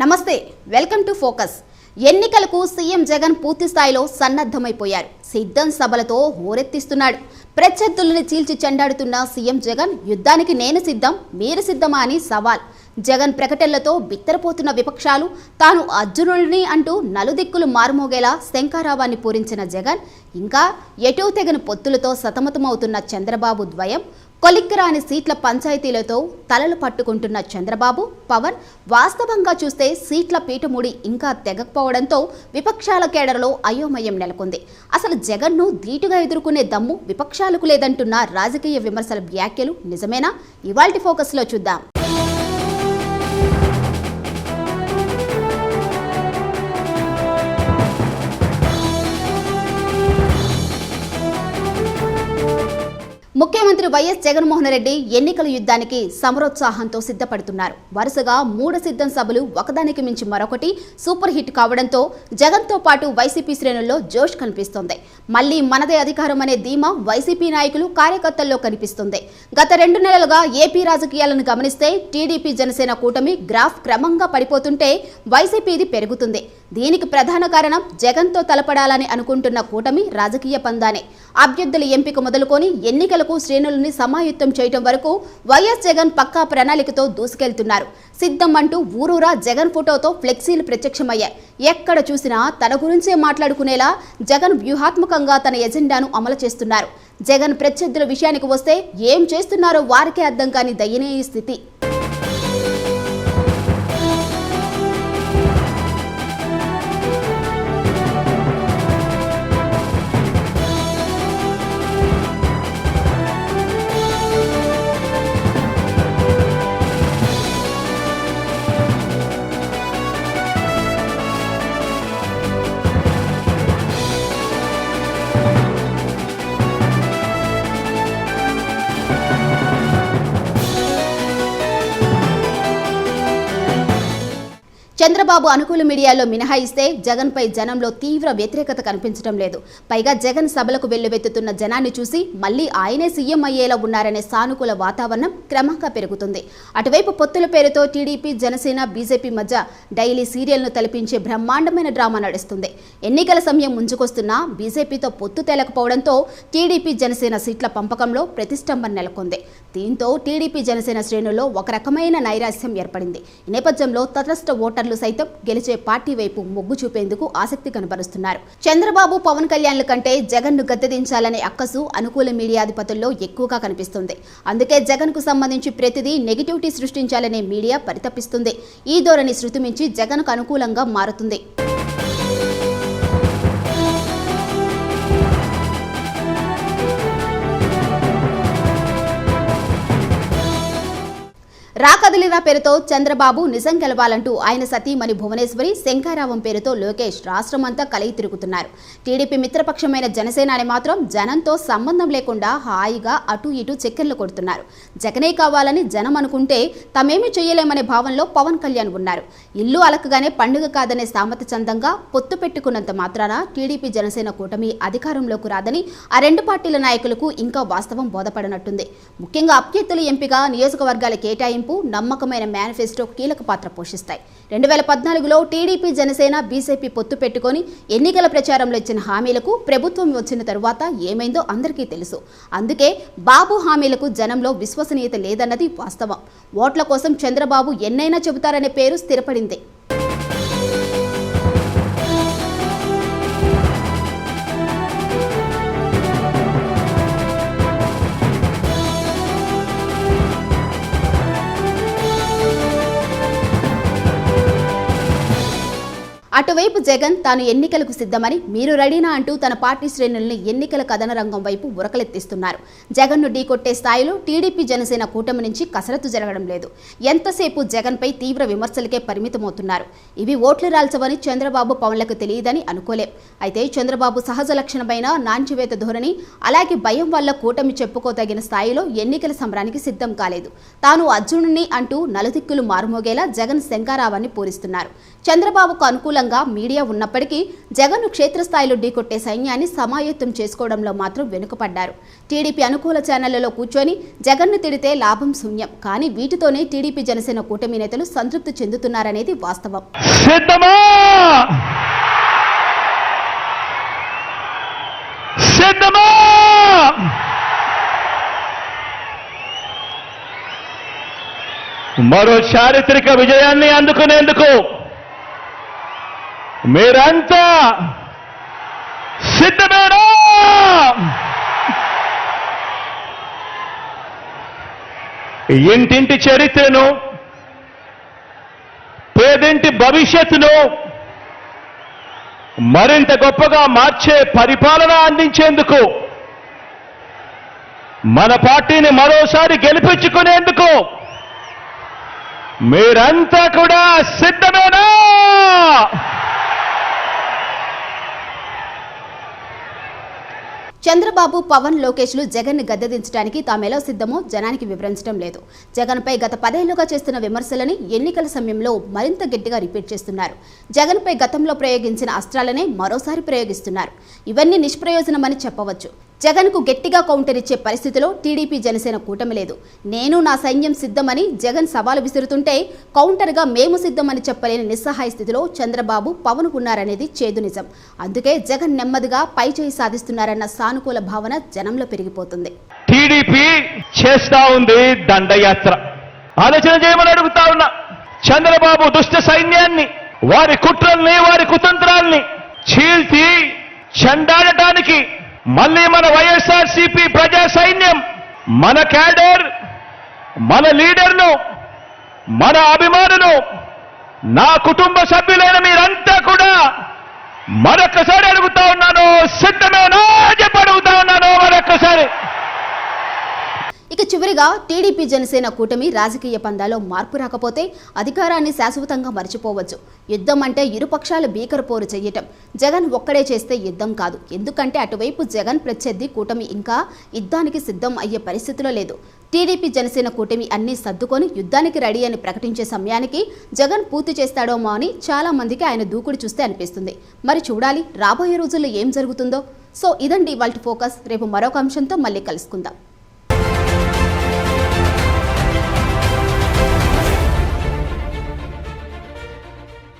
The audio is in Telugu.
నమస్తే వెల్కమ్ టు ఫోకస్. ఎన్నికలకు సీఎం జగన్ పూర్తి స్థాయిలో సన్నద్ధమైపోయారు. సిద్ధం సభలతో హోరెత్తిస్తున్నాడు. ప్రత్యర్థులను చీల్చి చెండాడుతున్న సీఎం జగన్ యుద్ధానికి నేను సిద్ధం మీరు సిద్ధమా అని సవాల్. జగన్ ప్రకటనలతో బిత్తరపోతున్న విపక్షాలు తాను అర్జునుడిని అంటూ నలుదిక్కులు మారుమోగేలా శంకారావాన్ని పూరించిన జగన్ ఇంకా ఎటూ తెగని పొత్తులతో సతమతమవుతున్న చంద్రబాబు ద్వయం కొలిక్కరాని సీట్ల పంచాయతీలతో తలలు పట్టుకుంటున్న చంద్రబాబు పవన్ వాస్తవంగా చూస్తే సీట్ల పీఠముడి ఇంకా తెగకపోవడంతో విపక్షాల కేడరలో అయోమయం నెలకొంది. అసలు జగన్ను ధీటుగా ఎదుర్కొనే దమ్ము విపక్షాలకు లేదంటున్న రాజకీయ విమర్శల వ్యాఖ్యలు నిజమేనా? ఇవాల్టి ఫోకస్లో చూద్దాం. ముఖ్యమంత్రి వైఎస్ జగన్మోహన్ రెడ్డి ఎన్నికల యుద్ధానికి సమరోత్సాహంతో సిద్ధపడుతున్నారు. వరుసగా మూడు సిద్ధం సభలు ఒకదానికి మించి మరొకటి సూపర్ హిట్ కావడంతో జగన్తో పాటు వైసీపీ శ్రేణుల్లో జోష్ కనిపిస్తోంది. మళ్ళీ మనదే అధికారం అనే ధీమా వైసీపీ నాయకులు కార్యకర్తల్లో కనిపిస్తుంది. గత రెండు నెలలుగా ఏపీ రాజకీయాలను గమనిస్తే టీడీపీ జనసేన కూటమి గ్రాఫ్ క్రమంగా పడిపోతుంటే వైసీపీది పెరుగుతుంది. దీనికి ప్రధాన కారణం జగన్తో తలపడాలని అనుకుంటున్న కూటమి రాజకీయ పందానే. అభ్యర్థుల ఎంపిక మొదలుకొని ఎన్నికలకు శ్రేణులని సమాయుత్తం చేయడం వరకు వైఎస్ జగన్ పక్కా ప్రణాళికతో దూసుకెళ్తున్నారు. సిద్ధం అంటూ ఊరూరా జగన్ ఫోటోతో ఫ్లెక్సీలు ప్రత్యక్షమయ్యాయి. ఎక్కడ చూసినా తన గురించే మాట్లాడుకునేలా జగన్ వ్యూహాత్మకంగా తన ఎజెండాను అమలు చేస్తున్నారు. జగన్ ప్రత్యర్థుల విషయానికి వస్తే ఏం చేస్తున్నారో వారికే అర్థం కాని దయనీయ స్థితి. చంద్రబాబు అనుకూల మీడియాలో మినహాయిస్తే జగన్పై జనంలో తీవ్ర వ్యతిరేకత కనిపించడం లేదు. పైగా జగన్ సభలకు వెల్లువెత్తుతున్న జనాన్ని చూసి మళ్ళీ ఆయనే సీఎం అయ్యేలా ఉన్నారనే సానుకూల వాతావరణం క్రమంగా పెరుగుతుంది. అటువైపు పొత్తుల పేరుతో టీడీపీ జనసేన బీజేపీ మధ్య డైలీ సీరియల్ను తలపించే బ్రహ్మాండమైన డ్రామా నడుస్తుంది. ఎన్నికల సమయం ముంచుకొస్తున్నా బీజేపీతో పొత్తు తేలకపోవడంతో టీడీపీ జనసేన సీట్ల పంపకంలో ప్రతిష్టంభన నెలకొంది. దీంతో టీడీపీ జనసేన శ్రేణుల్లో ఒక రకమైన నైరాశ్యం ఏర్పడింది. ఈ నేపథ్యంలో తటస్థ ఓటర్లు సైతం గెలిచే పార్టీ వైపు మొగ్గు చూపేందుకు ఆసక్తి కనబరుస్తున్నారు. చంద్రబాబు పవన్ కళ్యాణ్ల కంటే జగన్ను గద్దెదించాలనే అక్కసు అనుకూల మీడియాధిపతుల్లో ఎక్కువగా కనిపిస్తుంది. అందుకే జగన్కు సంబంధించి ప్రతిదీ నెగిటివిటీ సృష్టించాలనే మీడియా పరితపిస్తుంది. ఈ ధోరణి శృతిమించి జగన్కు అనుకూలంగా మారుతుంది. రాకదిలిరా పేరుతో చంద్రబాబు నిజం గెలవాలంటూ ఆయన సతీమణి భువనేశ్వరి శంకారావం పేరుతో లోకేష్ రాష్ట్రమంతా కలిగి తిరుగుతున్నారు. టీడీపీ మిత్రపక్షమైన జనసేనాని మాత్రం జనంతో సంబంధం లేకుండా హాయిగా అటు ఇటు చక్కెర్లు కొడుతున్నారు. జగనే కావాలని జనం అనుకుంటే తమేమీ చేయలేమనే భావంలో పవన్ కళ్యాణ్ ఉన్నారు. ఇల్లు అలకగానే పండుగ కాదనే సామత చందంగా పొత్తు పెట్టుకున్నంత మాత్రాన టీడీపీ జనసేన కూటమి అధికారంలోకి రాదని ఆ రెండు పార్టీల నాయకులకు ఇంకా వాస్తవం బోధపడనట్టుంది. ముఖ్యంగా అభ్యర్థుల ఎంపిక నియోజకవర్గాల కేటాయింపు నమ్మకమైన మేనిఫెస్టో కీలక పాత్ర పోషిస్తాయి. రెండు వేల పద్నాలుగులో టీడీపీ జనసేన బీజేపీ పొత్తు పెట్టుకొని ఎన్నికల ప్రచారంలో ఇచ్చిన హామీలకు ప్రభుత్వం వచ్చిన తరువాత ఏమైందో అందరికీ తెలుసు. అందుకే బాబు హామీలకు జనంలో విశ్వసనీయత లేదన్నది వాస్తవం. ఓట్ల కోసం చంద్రబాబు ఎన్నైనా చెబుతారనే పేరు స్థిరపడింది. అటువైపు జగన్ తాను ఎన్నికలకు సిద్ధమని మీరు రెడీనా అంటూ తన పార్టీ శ్రేణుల్ని ఎన్నికల కథన రంగం వైపు ఉరకలెత్తిస్తున్నారు. జగన్ను ఢీకొట్టే స్థాయిలో టీడీపీ జనసేన కూటమి నుంచి కసరత్తు జరగడం లేదు. ఎంతసేపు జగన్పై తీవ్ర విమర్శలకే పరిమితమవుతున్నారు. ఇవి ఓట్లు రాల్చవని చంద్రబాబు పవన్లకు తెలియదని అనుకోలేం. అయితే చంద్రబాబు సహజ లక్షణమైన నాంచివేత ధోరణి అలాగే భయం వల్ల కూటమి చెప్పుకోదగిన స్థాయిలో ఎన్నికల సమరానికి సిద్ధం కాలేదు. తాను అర్జునుని అంటూ నలుదిక్కులు మారుమోగేలా జగన్ శంకారావాన్ని పూరిస్తున్నారు చంద్రబాబుకు అనుకూల అనుకూలంగా మీడియా ఉన్నప్పటికీ జగన్ క్షేత్రస్థాయిలో ఢీకొట్టే సైన్యాన్ని సమాయత్తం చేసుకోవడంలో మాత్రం వెనుకపడ్డారు టీడీపీ అనుకూల ఛానళ్ళలో కూర్చొని జగన్ను తిడితే లాభం శూన్యం. కానీ వీటితోనే టీడీపీ జనసేన కూటమి నేతలు సంతృప్తి చెందుతున్నారనేది వాస్తవం. మరో చారిత్రక విజయాన్ని అందుకునేందుకు మీరంతా సిద్ధమేనా? ఇంటింటి చరిత్రను పేదింటి భవిష్యత్తును మరింత గొప్పగా మార్చే పరిపాలన అందించేందుకు మన పార్టీని మరోసారి గెలిపించుకునేందుకు మీరంతా కూడా సిద్ధమేనా? చంద్రబాబు పవన్ లోకేష్లు జగన్ని గద్దెదించడానికి తామెలా సిద్ధమో జనానికి వివరించడం లేదు. జగన్పై గత పదేళ్ళుగా చేస్తున్న విమర్శలని ఎన్నికల సమయంలో మరింత గట్టిగా రిపీట్ చేస్తున్నారు. జగన్పై గతంలో ప్రయోగించిన అస్త్రాలనే మరోసారి ప్రయోగిస్తున్నారు. ఇవన్నీ నిష్ప్రయోజనమని చెప్పవచ్చు. జగన్కు గట్టిగా కౌంటర్ ఇచ్చే పరిస్థితిలో టీడీపీ జనసేన కూటమి లేదు. నేను నా సైన్యం సిద్ధమని జగన్ సవాలు విసురుతుంటే కౌంటర్గా మేము సిద్ధమని చెప్పలేని నిస్సహాయ స్థితిలో చంద్రబాబు పవన్ ఉన్నారనేది చేదు నిజం. అందుకే జగన్ నెమ్మదిగా పై చేయి సాధిస్తున్నారన్న సానుకూల భావన జనంలో పెరిగిపోతుంది. టీడీపీ చేస్తా ఉంది దండయాత్ర. ఆలోచన చేయమని అడుగుతా ఉన్నా. చంద్రబాబు దుష్ట సైన్యాన్ని వారి కుట్రల్ని వారి కుతంత్రాల్ని చీల్చి చెండాడటానికి మళ్ళీ మన వైఎస్ఆర్ సిపి ప్రజా సైన్యం మన క్యాడర్ మన లీడర్ను మన అభిమానులు నా కుటుంబ సభ్యులైన మీరంతా కూడా మరొకసారి అడుగుతా ఉన్నాను సిద్ధమేనా చెప్పి అడుగుతా ఉన్నాను మరొక్కసారి ఇక చివరిగా టీడీపీ జనసేన కూటమి రాజకీయ పందాలో మార్పు రాకపోతే అధికారాన్ని శాశ్వతంగా మర్చిపోవచ్చు. యుద్ధం అంటే ఇరుపక్షాలు భీకర పోరు చెయ్యటం జగన్ ఒక్కడే చేస్తే యుద్ధం కాదు. ఎందుకంటే అటువైపు జగన్ ప్రత్యర్థి కూటమి ఇంకా యుద్ధానికి సిద్ధం అయ్యే పరిస్థితిలో లేదు. టీడీపీ జనసేన కూటమి అన్ని సర్దుకొని యుద్ధానికి రెడీ అని ప్రకటించే సమయానికి జగన్ పూర్తి చేస్తాడోమో అని చాలా మందికి ఆయన దూకుడు చూస్తే అనిపిస్తుంది. మరి చూడాలి రాబోయే రోజుల్లో ఏం జరుగుతుందో. సో ఇదండి వాళ్ళ ఫోకస్. రేపు మరొక అంశంతో మళ్ళీ కలుసుకుందాం.